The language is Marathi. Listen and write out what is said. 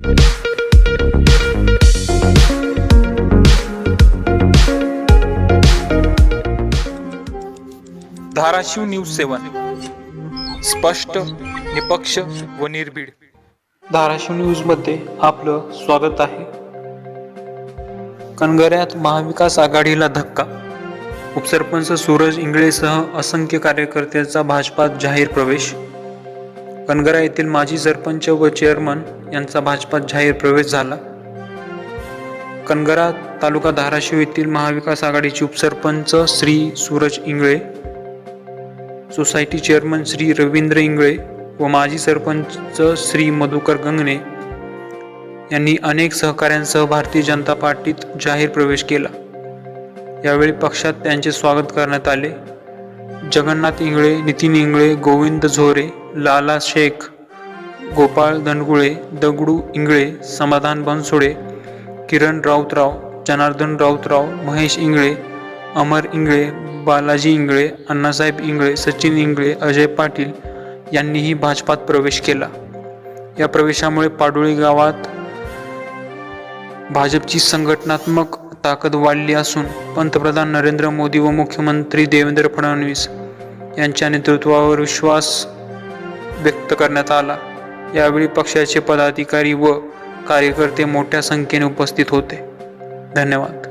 धाराशिव न्यूज सेवन. स्पष्ट निपक्ष व निर्भीड. धाराशिव न्यूजमध्ये आपलं स्वागत आहे. कणगऱ्यात महाविकास आघाडीला धक्का. उपसरपंच सूरज इंगळेसह असंख्य कार्यकर्त्यांचा भाजपात जाहीर प्रवेश. कनगरा येथील माजी सरपंच व चेअरमन यांचा भाजपात जाहीर प्रवेश झाला. कनगरा तालुका धाराशिव येथील महाविकास आघाडीचे उपसरपंच श्री सूरज इंगळे सोसायटी चेअरमन श्री रवींद्र इंगळे व माजी सरपंच श्री मधुकर गंगणे यांनी अनेक सहकाऱ्यांसह भारतीय जनता पार्टीत जाहीर प्रवेश केला. यावेळी पक्षात त्यांचे स्वागत करण्यात आले. जगन्नाथ इंगळे नितीन इंगळे गोविंद झोरे लाला शेख गोपाळ दंडगुळे दगडू इंगळे समाधान बनसोडे किरण राऊतराव जनार्दन राऊतराव महेश इंगळे अमर इंगळे बालाजी इंगळे अण्णासाहेब इंगळे सचिन इंगळे अजय पाटील यांनीही भाजपात प्रवेश केला. या प्रवेशामुळे पाडोळी गावात भाजपची संघटनात्मक ताकद वाढली असून पंतप्रधान नरेंद्र मोदी व मुख्यमंत्री देवेंद्र फडणवीस यांच्या नेतृत्वावर विश्वास व्यक्त करण्यात आला. यावेळी पक्षाचे पदाधिकारी व कार्यकर्ते मोठ्या संख्येने उपस्थित होते. धन्यवाद.